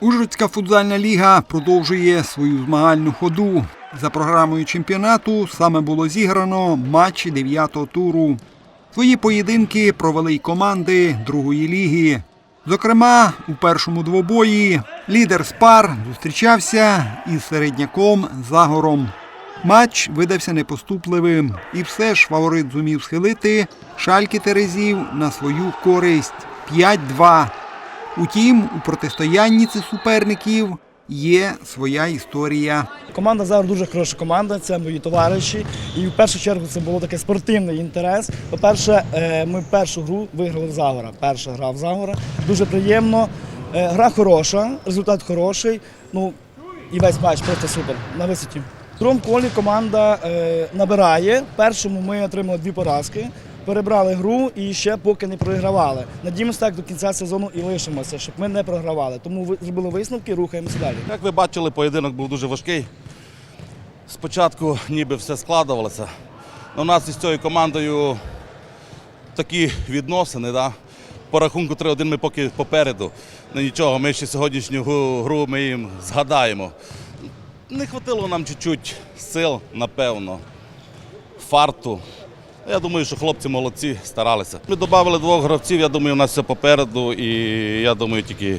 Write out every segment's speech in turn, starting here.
Ужгородська футзальна ліга продовжує свою змагальну ходу. За програмою чемпіонату саме було зіграно матчі дев'ятого туру. Свої поєдинки провели й команди другої ліги. Зокрема, у першому двобої лідер Спар зустрічався із середняком Загором. Матч видався непоступливим, і все ж фаворит зумів схилити шальки Терезів на свою користь 5-2. Утім, у протистоянні цих суперників є своя історія. Команда зараз дуже хороша команда, це мої товариші. І в першу чергу це було такий спортивний інтерес. По-перше, е, ми першу гру виграли в Загора. Перша гра в Загора. Дуже приємно. Е, Гра хороша, результат хороший. Ну і весь матч просто супер на висоті. В другому колі команда е, набирає. В першому ми отримали дві поразки. Перебрали гру і ще поки не програвали. Надіємося так до кінця сезону і лишимося, щоб ми не програвали. Тому зробили висновки, рухаємося далі. Як ви бачили, поєдинок був дуже важкий. Спочатку ніби все складувалося. Но у нас із цією командою такі відносини. Да? По рахунку 3-1 ми поки попереду. Ну нічого, ми ще сьогоднішню гру- ми їм згадаємо. Не хватило нам чуть-чуть сил, напевно, фарту. Я думаю, що хлопці молодці старалися. Ми додали двох гравців, я думаю, у нас все попереду, і я думаю, тільки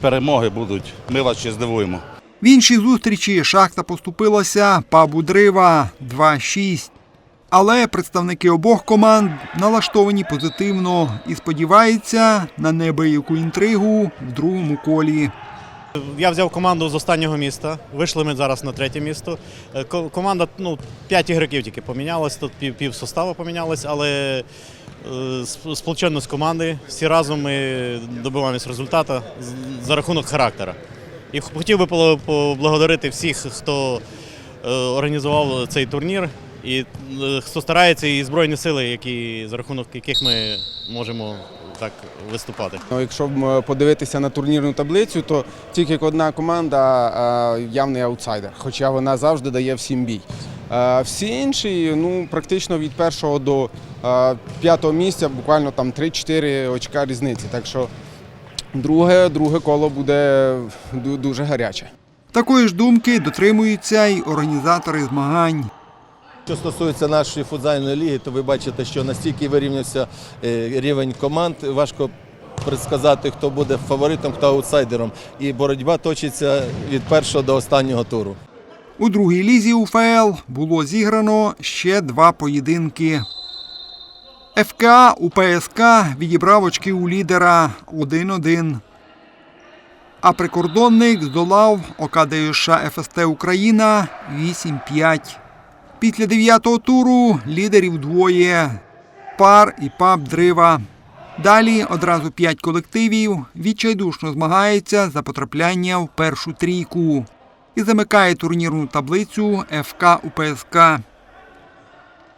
перемоги будуть. Ми вас ще здивуємо. В іншій зустрічі шахта поступилася пабу Дрива 2-6. Але представники обох команд налаштовані позитивно і сподіваються на неабияку інтригу в другому колі. Я взяв команду з останнього міста. Вийшли ми зараз на третє місто. Е, Команда, ну, п'ять ігроків тільки помінялось, тут пів, пів составу помінялось, але е, сп- сплоченність команди, всі разом ми добиваємось результату за рахунок характера. І хотів би поблагодарити всіх, хто е, організував цей турнір, і хто старається, і Збройні сили, які, за рахунок яких ми можемо так виступати. Ну, Якщо подивитися на турнірну таблицю, то тільки одна команда явний аутсайдер, хоча вона завжди дає всім бій. А, Всі інші, ну практично від першого до а, п'ятого місця, буквально там 3-4 очка різниці. Так що друге, друге коло буде дуже гаряче. Такої ж думки дотримуються й організатори змагань. Що стосується нашої футзальної ліги, то ви бачите, що настільки вирівнявся е, рівень команд, важко предсказати, хто буде фаворитом, хто аутсайдером. І боротьба точиться від першого до останнього туру. У другій лізі УФЛ було зіграно ще два поєдинки. ФК у ПСК відібрав очки у лідера 1-1. А прикордонник здолав ОКДЮШ ФСТ Україна 8-5. Після дев'ятого туру лідерів двоє пар і пап Дрива. Далі одразу п'ять колективів відчайдушно змагаються за потрапляння в першу трійку і замикає турнірну таблицю ФК УПСК.